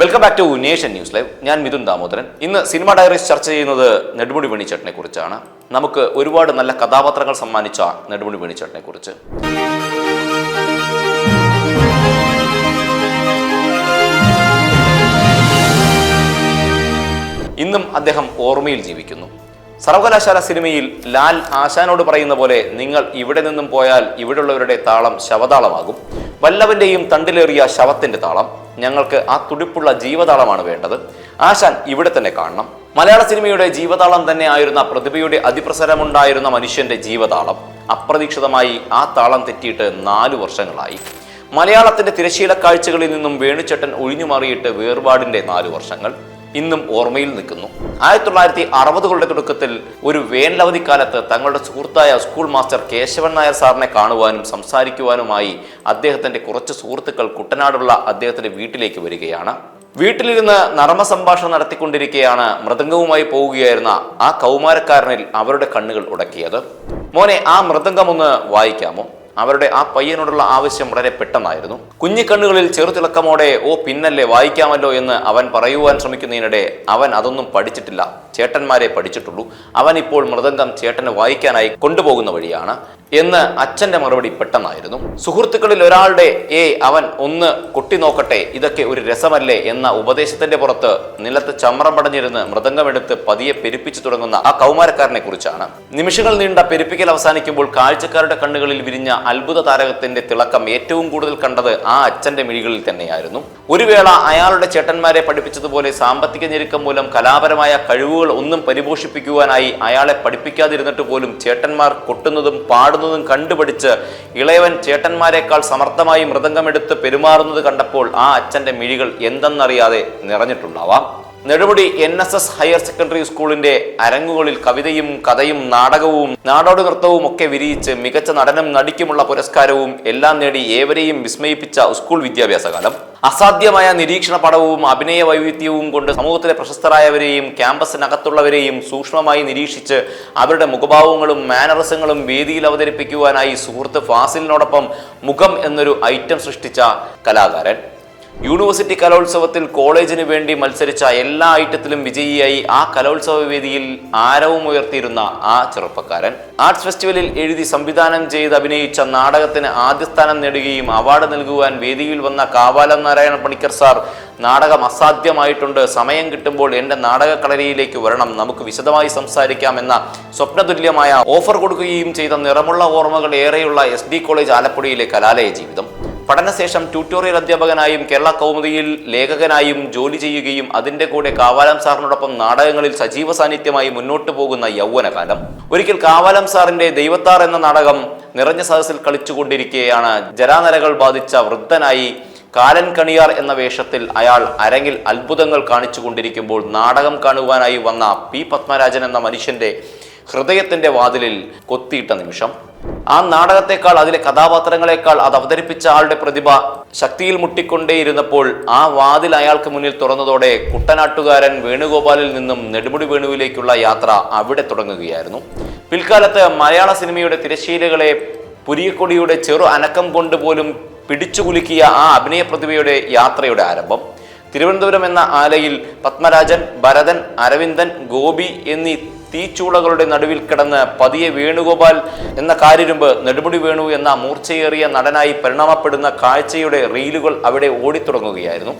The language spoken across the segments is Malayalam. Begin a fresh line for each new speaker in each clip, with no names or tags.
Welcome back to Nation News Live ഞാൻ മിഥുൻ ദാമോദരൻ. ഇന്ന് സിനിമ ഡയറീസ് ചർച്ച ചെയ്യുന്നത് നെടുമുടി വേണിച്ചേട്ടനെ കുറിച്ചാണ്. നമുക്ക് ഒരുപാട് നല്ല കഥാപാത്രങ്ങൾ സമ്മാനിച്ച നെടുമുടി വേണിച്ചേട്ടനെ കുറിച്ച്. ഇന്നും അദ്ദേഹം ഓർമ്മയിൽ ജീവിക്കുന്നു. സർവകലാശാല സിനിമയിൽ ലാൽ ആശാനോട് പറയുന്ന പോലെ നിങ്ങൾ ഇവിടെ നിന്നും പോയാൽ ഇവിടെയുള്ളവരുടെ താളം ശവതാളമാകും. വല്ലവന്റെയും തണ്ടിലേറിയ ശവത്തിന്റെ താളം. ഞങ്ങൾക്ക് ആ തുടിപ്പുള്ള ജീവതാളമാണ് വേണ്ടത്. ആശാൻ ഇവിടെ തന്നെ കാണണം. മലയാള സിനിമയുടെ ജീവതാളം തന്നെ ആയിരുന്ന പ്രതിഭയുടെ അതിപ്രസരമുണ്ടായിരുന്ന മനുഷ്യന്റെ ജീവതാളം. അപ്രതീക്ഷിതമായി ആ താളം തെറ്റിയിട്ട് നാലു വർഷങ്ങളായി. മലയാളത്തിന്റെ തിരശീല കാഴ്ചകളിൽ നിന്നും വേണുചട്ടൻ ഒഴിഞ്ഞു മാറിയിട്ട് വേർപാടിന്റെ നാലു വർഷങ്ങൾ. ഇന്നും ഓർമ്മയിൽ നിൽക്കുന്നു. ആയിരത്തി തൊള്ളായിരത്തി അറുപതുകളുടെ തുടക്കത്തിൽ ഒരു വേനലവധിക്കാലത്ത് തങ്ങളുടെ സുഹൃത്തായ സ്കൂൾ മാസ്റ്റർ കേശവൻ നായർ സാറിനെ കാണുവാനും സംസാരിക്കുവാനുമായി അദ്ദേഹത്തിന്റെ കുറച്ച് സുഹൃത്തുക്കൾ കുട്ടനാടുള്ള അദ്ദേഹത്തിന്റെ വീട്ടിലേക്ക് വരികയാണ്. വീട്ടിലിരുന്ന് നർമ്മ സംഭാഷണം നടത്തിക്കൊണ്ടിരിക്കെയാണ് മൃദംഗവുമായി പോവുകയായിരുന്ന ആ കൗമാരക്കാരനിൽ അവരുടെ കണ്ണുകൾ ഉടക്കിയത്. മോനെ ആ മൃദംഗം ഒന്ന് വായിക്കാമോ? അവരുടെ ആ പയ്യനോടുള്ള ആവശ്യം വളരെ പെട്ടെന്നായിരുന്നു. കുഞ്ഞിക്കണ്ണുകളിൽ ചെറുതിളക്കമോടെ ഓ പിന്നല്ലേ വായിക്കാമല്ലോ എന്ന് അവൻ പറയുവാൻ ശ്രമിക്കുന്നതിനിടെ അവൻ അതൊന്നും പഠിച്ചിട്ടില്ല. ചേട്ടന്മാരെ പഠിച്ചിട്ടുള്ളൂ. അവൻ ഇപ്പോൾ മൃദംഗം ചേട്ടന് വായിക്കാനായി കൊണ്ടുപോകുന്ന വഴിയാണ് എന്ന് അച്ഛന്റെ മറുപടി പെട്ടെന്നായിരുന്നു. സുഹൃത്തുക്കളിൽ ഒരാളുടെ ഏ അവൻ ഒന്ന് കൊട്ടി നോക്കട്ടെ ഇതൊക്കെ ഒരു രസമല്ലേ എന്ന ഉപദേശത്തിന്റെ പുറത്ത് നിലത്ത് ചമ്രം പടഞ്ഞിരുന്ന് മൃദംഗമെടുത്ത് പതിയെ പെരുപ്പിച്ചു തുടങ്ങുന്ന ആ കൗമാരക്കാരനെ കുറിച്ചാണ്. നിമിഷങ്ങൾ നീണ്ട പെരുപ്പിക്കൽ അവസാനിക്കുമ്പോൾ കാഴ്ചക്കാരുടെ കണ്ണുകളിൽ വിരിഞ്ഞ അത്ഭുത താരകത്തിന്റെ തിളക്കം ഏറ്റവും കൂടുതൽ കണ്ടത് ആ അച്ഛന്റെ മിഴികളിൽ തന്നെയായിരുന്നു. ഒരു വേള അയാളുടെ ചേട്ടന്മാരെ പഠിപ്പിച്ചതുപോലെ സാമ്പത്തിക ഞെരുക്കം മൂലം കലാപരമായ കഴിവുകൾ ഒന്നും പരിപോഷിപ്പിക്കുവാനായി അയാളെ പഠിപ്പിക്കാതിരുന്നിട്ട് പോലും ചേട്ടന്മാർ കൊട്ടുന്നതും പാടുന്നതും കണ്ടുപഠിച്ച് ഇളയവൻ ചേട്ടന്മാരെക്കാൾ സമർത്ഥമായി മൃദംഗമെടുത്ത് പെരുമാറുന്നത് കണ്ടപ്പോൾ ആ അച്ഛന്റെ മിഴികൾ എന്തെന്നറിയാതെ നിറഞ്ഞിട്ടുണ്ടാവാം. Nedumudi N S S higher secondary സ്കൂളിന്റെ അരങ്ങുകളിൽ കവിതയും കഥയും നാടകവും നാടോടി നൃത്തവും ഒക്കെ വിരിയിച്ച് മികച്ച നടനം നടിക്കുമുള്ള പുരസ്കാരവും എല്ലാം നേടി ഏവരെയും വിസ്മയിപ്പിച്ച സ്കൂൾ വിദ്യാഭ്യാസ കാലം അസാധ്യമായ നിരീക്ഷണ പടവും അഭിനയ വൈവിധ്യവും കൊണ്ട് സമൂഹത്തിലെ പ്രശസ്തരായവരെയും ക്യാമ്പസിനകത്തുള്ളവരെയും സൂക്ഷ്മമായി നിരീക്ഷിച്ച് അവരുടെ മുഖഭാവങ്ങളും മാനറസങ്ങളും വേദിയിൽ അവതരിപ്പിക്കുവാനായി സുഹൃത്ത് ഫാസിലിനോടൊപ്പം മുഖം എന്നൊരു ഐറ്റം സൃഷ്ടിച്ച കലാകാരൻ. യൂണിവേഴ്സിറ്റി കലോത്സവത്തിൽ കോളേജിന് വേണ്ടി മത്സരിച്ച എല്ലാ ഐറ്റത്തിലും വിജയിയായി ആ കലോത്സവ വേദിയിൽ ആരവം ഉയർത്തിയിരുന്ന ആ ചെറുപ്പക്കാരൻ. ആർട്സ് ഫെസ്റ്റിവലിൽ എഴുതി സംവിധാനം ചെയ്ത് അഭിനയിച്ച നാടകത്തിന് ആദ്യ സ്ഥാനം നേടുകയും അവാർഡ് നൽകുവാൻ വേദിയിൽ വന്ന കാവാലം നാരായണ പണിക്കർ സാർ നാടകം അസാധ്യമായിട്ടുണ്ട്. സമയം കിട്ടുമ്പോൾ എന്റെ നാടകക്കളരിയിലേക്ക് വരണം. നമുക്ക് വിശദമായി സംസാരിക്കാമെന്ന സ്വപ്നതുല്യമായ ഓഫർ കൊടുക്കുകയും ചെയ്ത നിറമുള്ള ഓർമ്മകൾ ഏറെയുള്ള എസ് കോളേജ് ആലപ്പുഴയിലെ കലാലയ ജീവിതം. പഠനശേഷം ട്യൂട്ടോറിയൽ അധ്യാപകനായും കേരള കൗമുദിയിൽ ലേഖകനായും ജോലി ചെയ്യുകയും അതിന്റെ കൂടെ കാവാലം സാറിനോടൊപ്പം നാടകങ്ങളിൽ സജീവ സാന്നിധ്യമായി മുന്നോട്ടു പോകുന്ന യൗവനകാലം. ഒരിക്കൽ കാവാലം സാറിന്റെ ദൈവത്താർ എന്ന നാടകം നിറഞ്ഞ സദസ്സിൽ കളിച്ചുകൊണ്ടിരിക്കെയാണ്. ജരാനരകൾ ബാധിച്ച വൃദ്ധനായി കാലൻ കണിയാർ എന്ന വേഷത്തിൽ അയാൾ അരങ്ങിൽ അത്ഭുതങ്ങൾ കാണിച്ചുകൊണ്ടിരിക്കുമ്പോൾ നാടകം കാണുവാനായി വന്ന പി പത്മരാജൻ എന്ന മനുഷ്യന്റെ ഹൃദയത്തിന്റെ വാതിലിൽ കൊത്തിയിട്ട നിമിഷം ആ നാടകത്തെക്കാൾ അതിലെ കഥാപാത്രങ്ങളെക്കാൾ അത് അവതരിപ്പിച്ച ആളുടെ പ്രതിഭ ശക്തിയിൽ മുട്ടിക്കൊണ്ടേയിരുന്നപ്പോൾ ആ വാതിൽ അയാൾക്ക് മുന്നിൽ തുറന്നതോടെ കുട്ടനാട്ടുകാരൻ വേണുഗോപാലിൽ നിന്നും നെടുമുടി വേണുവിലേക്കുള്ള യാത്ര അവിടെ തുടങ്ങുകയായിരുന്നു. പിൽക്കാലത്ത് മലയാള സിനിമയുടെ തിരശ്ശീലകളെ പുരിയക്കൊടിയുടെ ചെറു അനക്കം കൊണ്ട് പോലും പിടിച്ചുകുലുക്കിയ ആ അഭിനയ പ്രതിഭയുടെ യാത്രയുടെ ആരംഭം. തിരുവനന്തപുരം എന്ന ആലയിൽ പത്മരാജൻ ഭരതൻ അരവിന്ദൻ ഗോപി എന്നീ തീച്ചൂളകളുടെ നടുവിൽ കിടന്ന് പതിയെ വേണുഗോപാൽ എന്ന കാര്യരുമ്പ് നെടുമുടി വേണു എന്ന മൂർച്ചയേറിയ നടനായി പരിണാമപ്പെടുന്ന കാഴ്ചയുടെ റീലുകൾ അവിടെ ഓടിത്തുടങ്ങുകയായിരുന്നു.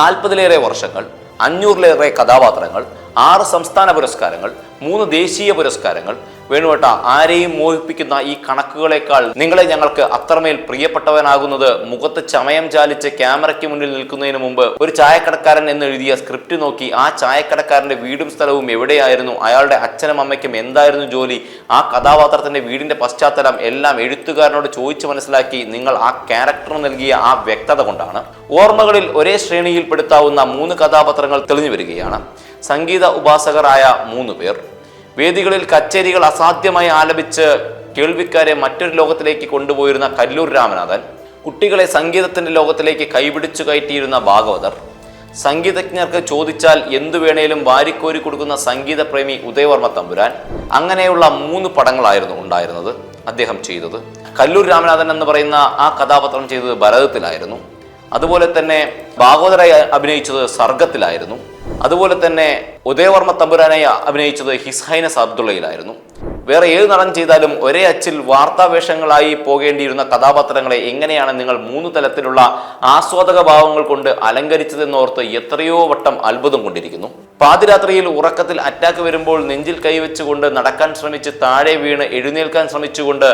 നാൽപ്പതിലേറെ വർഷങ്ങൾ അഞ്ഞൂറിലേറെ കഥാപാത്രങ്ങൾ ആറ് സംസ്ഥാന പുരസ്കാരങ്ങൾ മൂന്ന് ദേശീയ പുരസ്കാരങ്ങൾ വേണുവേട്ട ആരെയും മോഹിപ്പിക്കുന്ന ഈ കണക്കുകളെക്കാൾ നിങ്ങളെ ഞങ്ങൾക്ക് അത്രമേൽ പ്രിയപ്പെട്ടവനാകുന്നത് മുഖത്ത് ചമയം ചാലിച്ച് ക്യാമറയ്ക്ക് മുന്നിൽ നിൽക്കുന്നതിന് മുമ്പ് ഒരു ചായക്കടക്കാരൻ എന്ന് എഴുതിയ സ്ക്രിപ്റ്റ് നോക്കി ആ ചായക്കടക്കാരന്റെ വീടും സ്ഥലവും എവിടെയായിരുന്നു? അയാളുടെ അച്ഛനും അമ്മയ്ക്കും എന്തായിരുന്നു ജോലി? ആ കഥാപാത്രത്തിന്റെ വീടിന്റെ പശ്ചാത്തലം എല്ലാം എഴുത്തുകാരനോട് ചോദിച്ചു മനസ്സിലാക്കി നിങ്ങൾ ആ ക്യാരക്ടർ നൽകിയ ആ വ്യക്തത കൊണ്ടാണ്. ഓർമ്മകളിൽ ഒരേ ശ്രേണിയിൽപ്പെടുത്താവുന്ന മൂന്ന് കഥാപാത്രങ്ങൾ തെളിഞ്ഞു വരികയാണ്. സംഗീത ഉപാസകരായ മൂന്ന് പേർ. വേദികളിൽ കച്ചേരികൾ അസാധ്യമായി ആലപിച്ച് കേൾവിക്കാരെ മറ്റൊരു ലോകത്തിലേക്ക് കൊണ്ടുപോയിരുന്ന കല്ലൂർ രാമനാഥൻ കുട്ടികളെ സംഗീതത്തിന്റെ ലോകത്തിലേക്ക് കൈപിടിച്ചു കയറ്റിയിരുന്ന ഭാഗവതർ. സംഗീതജ്ഞർക്ക് ചോദിച്ചാൽ എന്തു വേണേലും വാരിക്കോരി കൊടുക്കുന്ന സംഗീതപ്രേമി ഉദയവർമ്മ തമ്പുരാൻ അങ്ങനെയുള്ള മൂന്ന് പടങ്ങളായിരുന്നു ഉണ്ടായിരുന്നത് അദ്ദേഹം ചെയ്തത്. കല്ലൂർ രാമനാഥൻ എന്ന് പറയുന്ന ആ കഥാപാത്രം ചെയ്തത് ഭരതത്തിലായിരുന്നു. അതുപോലെ തന്നെ ഭാഗവതരായി അഭിനയിച്ചത് സർഗത്തിലായിരുന്നു. അതുപോലെ തന്നെ ഉദയവർമ്മ തമ്പുരാനായി അഭിനയിച്ചത് ഹിസ് ഹൈനസ് അബ്ദുള്ളയിലായിരുന്നു വേറെ ഏത് നടൻ ചെയ്താലും ഒരേ അച്ചിൽ വാർത്താവേഷങ്ങളായി പോകേണ്ടിയിരുന്ന കഥാപാത്രങ്ങളെ എങ്ങനെയാണ് നിങ്ങൾ മൂന്ന് തലത്തിലുള്ള ആസ്വാദക ഭാവങ്ങൾ കൊണ്ട് അലങ്കരിച്ചതെന്നോർത്ത് എത്രയോ വട്ടം അത്ഭുതം കൊണ്ടിരിക്കുന്നു. പാതിരാത്രിയിൽ ഉറക്കത്തിൽ അറ്റാക്ക് വരുമ്പോൾ നെഞ്ചിൽ കൈവച്ചുകൊണ്ട് നടക്കാൻ ശ്രമിച്ച് താഴെ വീണ് എഴുന്നേൽക്കാൻ ശ്രമിച്ചുകൊണ്ട്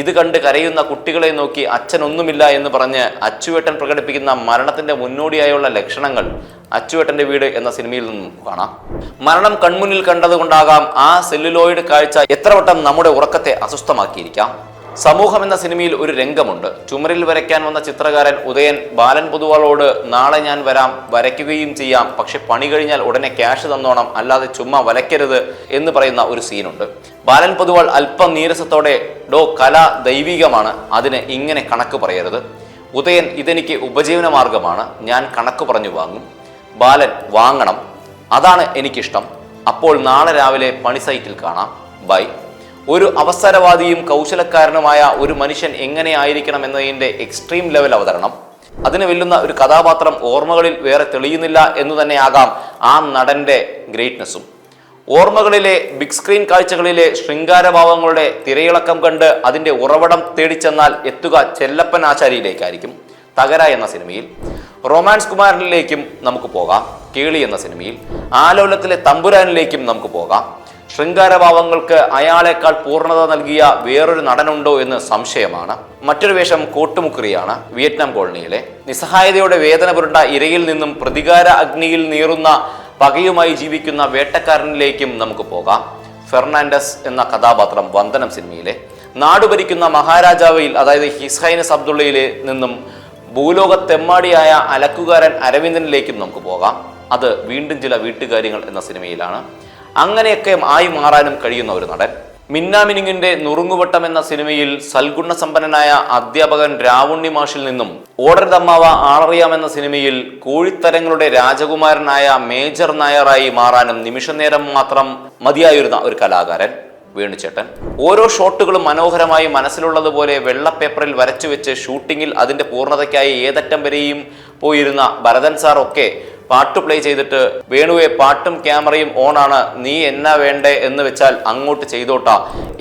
ഇത് കണ്ട് കരയുന്ന കുട്ടികളെ നോക്കി അച്ഛനൊന്നുമില്ല എന്ന് പറഞ്ഞ് അച്ചുവേട്ടൻ പ്രകടിപ്പിക്കുന്ന മരണത്തിന്റെ മുന്നോടിയായുള്ള ലക്ഷണങ്ങൾ അച്ചുവേട്ടന്റെ വീട് എന്ന സിനിമയിൽ നിന്നും കാണാം. മരണം കൺമുന്നിൽ കണ്ടതുകൊണ്ടാകാം ആ സെല്ലുലോയിഡ് കാഴ്ച എത്ര വട്ടം നമ്മുടെ ഉറക്കത്തെ അസ്വസ്ഥമാക്കിയിരിക്കാം. സമൂഹം എന്ന സിനിമയിൽ ഒരു രംഗമുണ്ട്. ചുമരിൽ വരയ്ക്കാൻ വന്ന ചിത്രകാരൻ ഉദയൻ ബാലൻ പൊതുവാളോട് നാളെ ഞാൻ വരാം വരയ്ക്കുകയും ചെയ്യാം. പക്ഷെ പണി കഴിഞ്ഞാൽ ഉടനെ ക്യാഷ് തന്നോണം അല്ലാതെ ചുമ്മാ വരയ്ക്കരുത് എന്ന് പറയുന്ന ഒരു സീനുണ്ട്. ബാലൻ പൊതുവാൾ അല്പം നീരസത്തോടെ ഡോ കല ദൈവികമാണ്. അതിന് ഇങ്ങനെ കണക്ക് പറയരുത്. ഉദയൻ ഇതെനിക്ക് ഉപജീവന മാർഗമാണ്. ഞാൻ കണക്ക് പറഞ്ഞു വാങ്ങും. ബാലൻ വാങ്ങണം. അതാണ് എനിക്കിഷ്ടം. അപ്പോൾ നാളെ രാവിലെ പണി സൈറ്റിൽ കാണാം. ബൈ. ഒരു അവസരവാദിയും കൗശലക്കാരനുമായ ഒരു മനുഷ്യൻ എങ്ങനെ ആയിരിക്കണം എന്നതിന്റെ എക്സ്ട്രീം ലെവൽ അവതരണം. അതിന് വെല്ലുന്ന ഒരു കഥാപാത്രം ഓർമ്മകളിൽ വേറെ തെളിയുന്നില്ല എന്ന് തന്നെയാകാം ആ നടന്റെ ഗ്രേറ്റ്നെസ്സും ഓർമ്മകളിലെ ബിഗ് സ്ക്രീൻ കാഴ്ചകളിലെ ശൃംഗാരഭാവങ്ങളുടെ തിരയിളക്കം കണ്ട് അതിന്റെ ഉറവിടം തേടിച്ചെന്നാൽ എത്തുക ചെല്ലപ്പൻ ആശാരിയിലേക്കായിരിക്കും. തകര എന്ന സിനിമയിൽ. റൊമാൻസ് കുമാരനിലേക്കും നമുക്ക് പോകാം. കേളി എന്ന സിനിമയിൽ. ആലോലത്തിലെ തമ്പുരാനിലേക്കും നമുക്ക് പോകാം. ശൃംഗാരഭാവങ്ങൾക്ക് അയാളെക്കാൾ പൂർണത നൽകിയ വേറൊരു നടനുണ്ടോ എന്ന് സംശയമാണ്. മറ്റൊരു വേഷം കോട്ടുമുക്രിയാണ് വിയറ്റ്നാം കോളനിയിലെ. നിസ്സഹായതയുടെ വേദന പുരണ്ട ഇരയിൽ നിന്നും പ്രതികാര അഗ്നിയിൽ നീറുന്ന പകയുമായി ജീവിക്കുന്ന വേട്ടക്കാരനിലേക്കും നമുക്ക് പോകാം. ഫെർണാണ്ടസ് എന്ന കഥാപാത്രം വന്ദനം സിനിമയിലെ. നാടുഭരിക്കുന്ന മഹാരാജാവയിൽ അതായത് ഹിസ്ഹൈനസ് അബ്ദുള്ളയിലെ നിന്നും ഭൂലോകത്തെമ്മാടിയായ അലക്കുകാരൻ അരവിന്ദനിലേക്കും നമുക്ക് പോകാം. അത് വീണ്ടും ചില വീട്ടുകാര്യങ്ങൾ എന്ന സിനിമയിലാണ്. അങ്ങനെയൊക്കെ ആയി മാറാനും കഴിയുന്ന ഒരു നടൻ. മിന്നാമിനിങ്ങിന്റെ നുറുങ്ങുവട്ടം എന്ന സിനിമയിൽ സൽഗുണ സമ്പന്നനായ അധ്യാപകൻ രാവുണ്ണി മാഷിൽ നിന്നും ഓടരുതമ്മാവ ആളറിയാം എന്ന സിനിമയിൽ കോഴിത്തരങ്ങളുടെ രാജകുമാരനായ മേജർ നായറായി മാറാനും നിമിഷനേരം മാത്രം മതിയായിരുന്ന ഒരു കലാകാരൻ. വേണുചേട്ടൻ. ഓരോ ഷോട്ടുകളും മനോഹരമായി മനസ്സിലുള്ളതുപോലെ വെള്ള പേപ്പറിൽ വരച്ചു വെച്ച് ഷൂട്ടിങ്ങിൽ അതിന്റെ പൂർണതയ്ക്കായി ഏതറ്റം വരെയും പോയിരുന്ന ഭരതൻ സാർ ഒക്കെ പാട്ട് പ്ലേ ചെയ്തിട്ട് വേണുവെ പാട്ടും ക്യാമറയും ഓണാണ്. നീ എന്നാ വേണ്ടേ എന്ന് വെച്ചാൽ അങ്ങോട്ട് ചെയ്തോട്ടാ.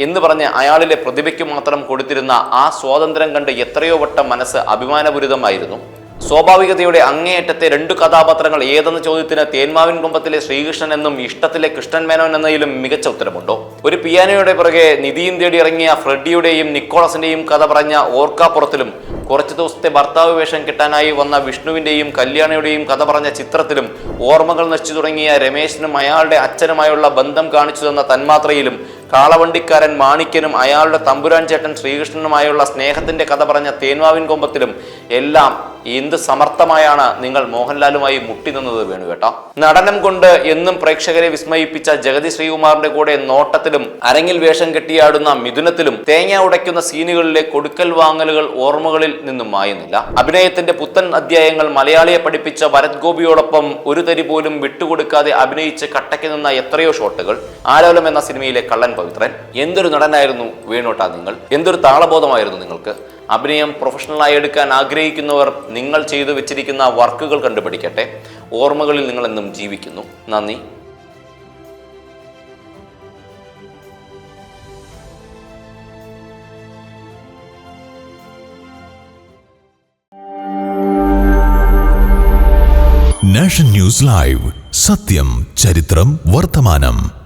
എന്ന് പറഞ്ഞ് അയാളിലെ പ്രതിഭയ്ക്ക് മാത്രം കൊടുത്തിരുന്ന ആ സ്വാതന്ത്ര്യം കണ്ട് എത്രയോ വട്ടം മനസ്സ് അഭിമാനപൂരിതമായിരുന്നു. സ്വാഭാവികതയുടെ അങ്ങേയറ്റത്തെ രണ്ട് കഥാപാത്രങ്ങൾ ഏതെന്ന ചോദ്യത്തിന് തേന്മാവിൻ കുമ്പത്തിലെ ശ്രീകൃഷ്ണൻ എന്നും ഇഷ്ടത്തിലെ കൃഷ്ണൻ മേനോൻ എന്നതിലും മികച്ച ഉത്തരമുണ്ടോ? ഒരു പിയാനോയുടെ പുറകെ നിധിയും തേടി ഇറങ്ങിയ ഫ്രെഡിയുടെയും നിക്കോളസിന്റെയും കഥ പറഞ്ഞ ഓർക്കാപ്പുറത്തിലും കുറച്ചു ദിവസത്തെ ഭർത്താവ് വേഷം കിട്ടാനായി വന്ന വിഷ്ണുവിന്റെയും കല്യാണിയുടെയും കഥ പറഞ്ഞ ചിത്രത്തിലും ഓർമ്മകൾ നശിച്ചു തുടങ്ങിയ രമേശിനും അയാളുടെ അച്ഛനുമായുള്ള ബന്ധം കാണിച്ചു തന്ന തന്മാത്രയിലും കാളവണ്ടിക്കാരൻ മാണിക്കനും അയാളുടെ തമ്പുരാൻ ചേട്ടൻ ശ്രീകൃഷ്ണനുമായുള്ള സ്നേഹത്തിന്റെ കഥ പറഞ്ഞ തേൻവാവിൻ കൊമ്പത്തിലും എല്ലാം എന്ത് സമർത്ഥമായാണ് നിങ്ങൾ മോഹൻലാലുമായി മുട്ടി നിന്നത് വേണു കേട്ടോ. നടനം കൊണ്ട് എന്നും പ്രേക്ഷകരെ വിസ്മയിപ്പിച്ച ജഗതി ശ്രീകുമാറിന്റെ കൂടെ നോട്ടത്തിലും അരങ്ങിൽ വേഷം കെട്ടിയാടുന്ന മിഥുനത്തിലും തേങ്ങ ഉടയ്ക്കുന്ന സീനുകളിലെ കൊടുക്കൽ വാങ്ങലുകൾ ഓർമ്മകളിൽ നിന്നും മായുന്നില്ല. അഭിനയത്തിന്റെ പുത്തൻ അധ്യായങ്ങൾ മലയാളിയെ പഠിപ്പിച്ച ഭരത് ഗോപിയോടൊപ്പം ഒരു തരി പോലും വിട്ടുകൊടുക്കാതെ അഭിനയിച്ച് കട്ടയ്ക്ക് നിന്ന എത്രയോ ഷോട്ടുകൾ ആലോലം എന്ന സിനിമയിലെ കള്ളൻ പവിത്രൻ. എന്തൊരു നടനായിരുന്നു വേണോട്ടാ നിങ്ങൾ? എന്തൊരു താളബോധമായിരുന്നു നിങ്ങൾക്ക്? അഭിനയം പ്രൊഫഷണലായി എടുക്കാൻ ആഗ്രഹിക്കുന്നവർ നിങ്ങൾ ചെയ്തു വെച്ചിരിക്കുന്ന വർക്കുകൾ കണ്ടുപിടിക്കട്ടെ. ഓർമ്മകളിൽ നിങ്ങളെന്നും ജീവിക്കുന്നു. നന്ദി.
Nation news live. സത്യം ചരിത്രം വർത്തമാനം.